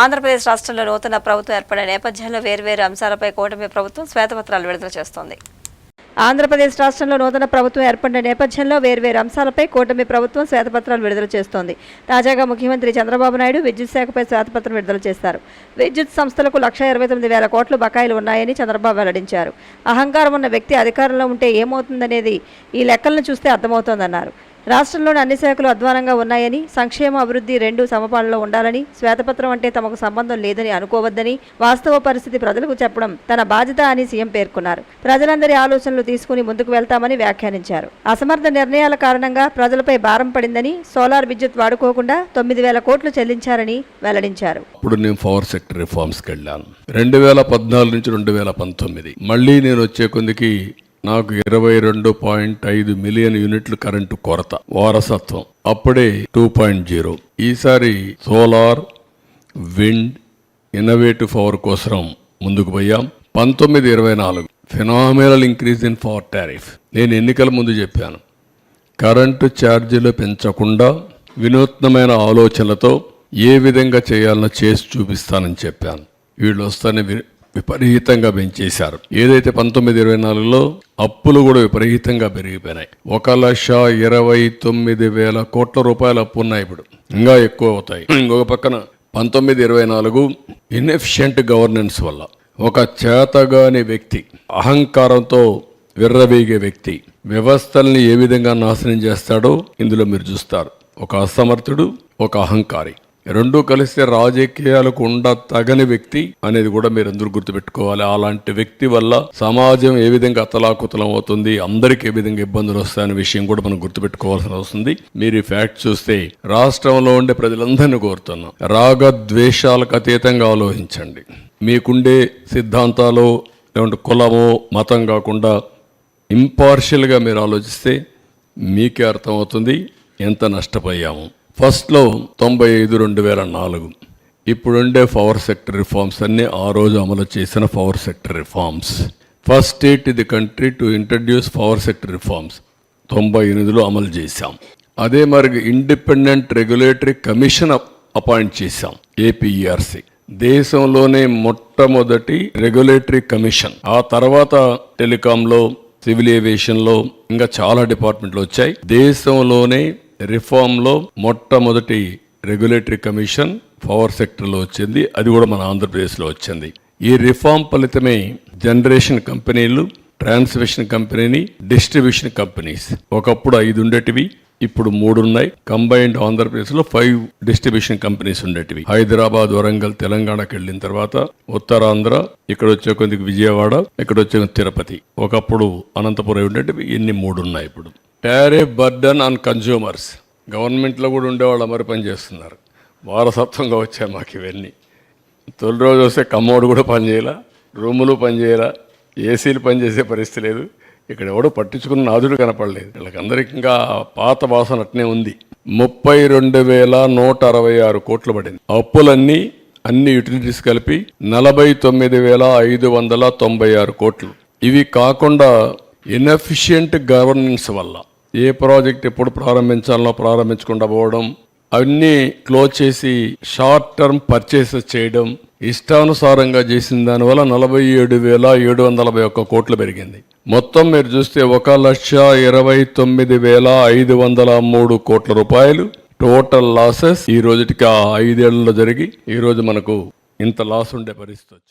ఆంధ్రప్రదేశ్ రాష్ట్రంలో నూతన ప్రభుత్వం ఏర్పడిన నేపథ్యంలో వేర్వేరు అంశాలపై కూటమి ప్రభుత్వం శ్వేతపత్రాలు విడుదల చేస్తోంది. ఆంధ్రప్రదేశ్ రాష్ట్రంలో నూతన ప్రభుత్వం ఏర్పడిన నేపథ్యంలో వేర్వేరు అంశాలపై కూటమి ప్రభుత్వం శ్వేతపత్రాలు విడుదల చేస్తోంది. తాజాగా ముఖ్యమంత్రి చంద్రబాబు నాయుడు విద్యుత్ శాఖపై శ్వేతపత్రం విడుదల చేశారు. విద్యుత్ సంస్థలకు లక్ష ఇరవై తొమ్మిది వేల కోట్లు బకాయిలు ఉన్నాయని చంద్రబాబు వెల్లడించారు. అహంకారం ఉన్న వ్యక్తి అధికారంలో ఉంటే ఏమవుతుందనేది ఈ లెక్కలను చూస్తే అర్థమవుతోందన్నారు. రాష్ట్రంలోని అన్ని శాఖలు అధ్వానంగా ఉన్నాయని సంక్షేమ అభివృద్ధి రెండు సమపాలలో ఉండాలని శ్వేతపత్రం అంటే తమకు సంబంధం లేదని అనుకోవద్దని వాస్తవ పరిస్థితి ప్రజలకు చెప్పడం తన బాధ్యత అని సీఎం పేర్కొన్నారు. ప్రజలందరి ఆలోచనలు తీసుకుని ముందుకు వెళ్తామని వ్యాఖ్యానించారు. అసమర్థ నిర్ణయాల కారణంగా ప్రజలపై భారం పడిందని సోలార్ విద్యుత్ వాడుకోకుండా తొమ్మిది వేల కోట్లు చెల్లించారని వెల్లడించారు. ఇప్పుడు నేను పవర్ సెక్టర్ రిఫార్మ్స్కి వెళ్ళాను. రెండు వేల పద్నాలుగు నుంచి రెండు వేల పంతొమ్మిది. మళ్ళీ నేను వచ్చే కొందికి నాకు ఇరవై రెండు పాయింట్ ఐదు మిలియన్ యూనిట్లు కరెంటు కొరత వారసత్వం. అప్పుడే టూ పాయింట్ జీరో. ఈసారి సోలార్ విండ్ ఇన్నోవేటివ్ పవర్ కోసం ముందుకు పోయాం. పంతొమ్మిది ఇరవై నాలుగు. Phenomenal increase in power tariff. నేను ఎన్నికల ముందు చెప్పాను. కరెంటు ఛార్జీలు పెంచకుండా వినూత్నమైన ఆలోచనలతో ఏ విధంగా చేయాలనో చేసి చూపిస్తానని చెప్పాను. వీళ్ళు వస్తానే వి- విపరీతంగా పెంచేశారు. ఏదైతే పంతొమ్మిది ఇరవై నాలుగులో అప్పులు కూడా విపరీతంగా పెరిగిపోయినాయి. ఒక లక్ష ఇరవై తొమ్మిది వేల కోట్ల రూపాయల అప్పు ఉన్నాయి ఇప్పుడు. ఇంకా ఎక్కువ అవుతాయి. ఇంకొక పక్కన పంతొమ్మిది ఇరవై నాలుగు ఇన్ఎఫిషియంట్ గవర్నెన్స్ వల్ల ఒక చేతగాని వ్యక్తి అహంకారంతో విర్రవీగే వ్యక్తి వ్యవస్థల్ని ఏ విధంగా నాశనం చేస్తాడో ఇందులో మీరు చూస్తారు. ఒక అసమర్థుడు ఒక అహంకారి. రెండు కలిస్తే రాజకీయాలకు ఉండ తగని వ్యక్తి అనేది కూడా మీరు అందరూ గుర్తుపెట్టుకోవాలి. అలాంటి వ్యక్తి వల్ల సమాజం ఏ విధంగా అతలాకుతలం అవుతుంది అందరికీ ఏ విధంగా ఇబ్బందులు వస్తాయనే విషయం కూడా మనం గుర్తుపెట్టుకోవాల్సిన వస్తుంది మీరు ఈ ఫ్యాక్ట్ చూస్తే రాష్ట్రంలో ఉండే ప్రజలందరినీ కోరుతున్నాం. రాగద్వేషాలకు అతీతంగా ఆలోచించండి. మీకుండే సిద్ధాంతాలు లేకుంటే కులమో మతం కాకుండా ఇంపార్షియల్గా మీరు ఆలోచిస్తే మీకే అర్థమవుతుంది ఎంత నష్టపోయాము. ఫస్ట్లో తొంభై ఐదు రెండు వేల నాలుగు ఇప్పుడుండే పవర్ సెక్టర్ రిఫార్మ్స్ అన్నీ ఆ రోజు అమలు చేసిన power sector reforms. First state ఇది country to introduce power sector reforms. తొంభై ఎనిమిదిలో అమలు చేశాం. అదే మరి ఇండిపెండెంట్ రెగ్యులేటరీ కమిషన్ అపాయింట్ చేశాం ఏపీఈఆర్సి. దేశంలోనే మొట్టమొదటి రెగ్యులేటరీ కమిషన్. ఆ తర్వాత టెలికాంలో సివిల్ ఏవియేషన్లో ఇంకా చాలా డిపార్ట్మెంట్లు వచ్చాయి. దేశంలోనే రిఫార్మ్లో మొట్టమొదటి రెగ్యులేటరీ కమిషన్ పవర్ సెక్టర్లో వచ్చింది. అది కూడా మన ఆంధ్రప్రదేశ్లో వచ్చింది. ఈ రిఫార్మ్ ఫలితమే జనరేషన్ కంపెనీలు ట్రాన్స్మిషన్ కంపెనీని డిస్ట్రిబ్యూషన్ కంపెనీస్ ఒకప్పుడు ఐదు ఉండేటివి ఇప్పుడు మూడు ఉన్నాయి. కంబైన్డ్ ఆంధ్రప్రదేశ్లో ఫైవ్ డిస్ట్రిబ్యూషన్ కంపెనీస్ ఉండేటివి. హైదరాబాద్ వరంగల్ తెలంగాణకి వెళ్ళిన తర్వాత ఉత్తరాంధ్ర ఇక్కడ వచ్చే కొద్దికి విజయవాడ ఇక్కడ వచ్చే తిరుపతి. ఒకప్పుడు అనంతపురం ఉండేటివి ఇన్ని మూడు ఉన్నాయి ఇప్పుడు. టారిఫ్ బర్డన్ ఆన్ కన్జ్యూమర్స్ గవర్నమెంట్లో కూడా ఉండేవాళ్ళు అమరి పని చేస్తున్నారు. వారసత్వంగా వచ్చాయి మాకు ఇవన్నీ. తొలి రోజు వస్తే కమ్మోడు కూడా పనిచేయాల రూములు పనిచేయాల ఏసీలు పనిచేసే పరిస్థితి లేదు. ఇక్కడ ఎవడో పట్టించుకున్న నాదుడు కనపడలేదు. వీళ్ళకందరికీ ఇంకా పాత వాసన అట్నే ఉంది. ముప్పై రెండు వేల నూట అరవై ఆరు కోట్లు పడింది. అప్పులన్నీ అన్ని యూటిలిటీస్ కలిపి నలభై తొమ్మిది వేల ఐదు వందల తొంభై ఆరు కోట్లు. ఇవి కాకుండా ఇన్ఎఫిషియంట్ గవర్నెన్స్ వల్ల ఏ ప్రాజెక్ట్ ఎప్పుడు ప్రారంభించాలనో ప్రారంభించకుండా పోవడం అవన్నీ క్లోజ్ చేసి షార్ట్ టర్మ్ పర్చేసెస్ చేయడం ఇష్టానుసారంగా చేసిన దానివల్ల నలభై ఏడు వేల ఏడు వందల ఒక్క కోట్లు పెరిగింది. మొత్తం మీరు చూస్తే ఒక లక్ష ఇరవై తొమ్మిది వేల ఐదు వందల మూడు కోట్ల రూపాయలు టోటల్ లాసెస్ ఈ రోజుకి ఆ ఐదేళ్ళలో జరిగి ఈరోజు మనకు ఇంత లాస్ ఉండే పరిస్థితి వచ్చింది